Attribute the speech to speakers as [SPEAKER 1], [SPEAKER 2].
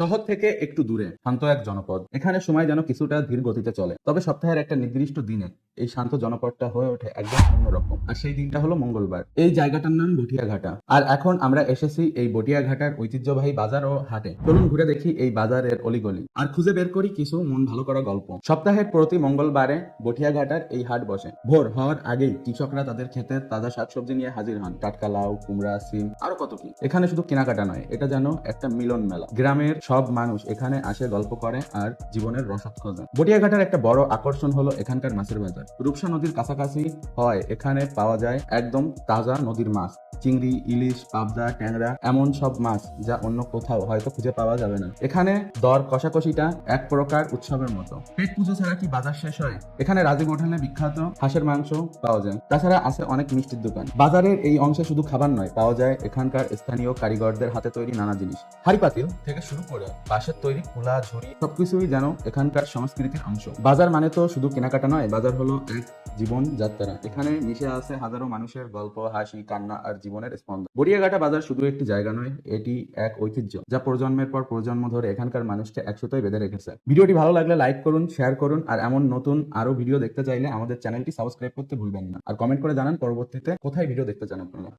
[SPEAKER 1] শহর থেকে একটু দূরে, শান্ত এক জনপদ। এখানে সময় যেন কিছুটা ধীর গতিতে চলে। তবে সপ্তাহের একটা নির্দিষ্ট দিনে। এই শান্ত জনপদটা হয়ে ওঠে একদম অন্যরকম। আর সেই দিনটা হলো মঙ্গলবার। এই জায়গাটার নাম বটিয়াঘাটা। আর এখন আমরা এসেছি এই বটিয়াঘাটার ঐতিহ্যবাহী বাজার ও হাটে। চলুন ঘুরে দেখি এই বাজারের অলিগলি। আর খুঁজে বের করি কিছু মন ভালো করা গল্প। সপ্তাহের প্রতি মঙ্গলবারে বটিয়াঘাটার এই হাট বসে। ভোর হওয়ার আগেই কৃষকরা তাদের ক্ষেতের তাজা শাকসবজি নিয়ে হাজির হন। টাটকা লাউ, কুমড়া, সিম, আরও কত কি। এখানে শুধু কেনাকাটা নয়, এটা যেন একটা মিলন মেলা। গ্রামের সব মানুষ এখানে আসে গল্প করে আর জীবনের রসদ খোঁজে বটিয়াঘাটার একটা বড় আকর্ষণ হলো এখানকার মাছের বাজার। রূপসা নদীর কাছাকাছি হয়। এখানে পাওয়া যায় একদম তাজা নদীর মাছ। চিংড়ি ইলিশ পাবদা ট্যাংরা এমন সব মাছ যা অন্য কোথাও হয়তো খুঁজে পাওয়া যাবে না। এখানে দর কষাকষিটা এক প্রকার উৎসবের মতো। পেট পুজো ছাড়া কি বাজার শেষ হয়? এখানে রাজীব হোটেলে বিখ্যাত হাঁসের মাংস পাওয়া যায়। তাছাড়া আছে অনেক মিষ্টির দোকান। বাজারের এই অংশে শুধু খাবার নয় পাওয়া যায় এখানকার স্থানীয় কারিগরদের হাতে তৈরি নানা জিনিস। হাড়ি পাতিল থেকে শুরু করে বাঁশের তৈরি কুলা ঝুড়ি সবকিছুই যেন এখানকার সংস্কৃতির অংশ। বাজার মানে তো শুধু কেনাকাটা নয় বাজার হলো এক জীবন যাত্রা। এখানে মিশে আছে হাজারো মানুষের গল্প, হাসি, কান্না আর জীবনের স্পন্দন। বড়িয়াঘাটা বাজার শুধু একটি জায়গা নয়, এটি এক ঐতিহ্য, যা প্রজন্মের পর প্রজন্ম ধরে এখানকার মানুষকে একসাথে বেঁধে রেখেছে। ভিডিওটি ভালো লাগলে লাইক করুন, শেয়ার করুন, আর এমন নতুন আরও ভিডিও দেখতে চাইলে আমাদের চ্যানেলটি সাবস্ক্রাইব করতে ভুলবেন না। আর কমেন্ট করে জানান পরবর্তীতে কোথায় ভিডিও দেখতে চান আপনারা।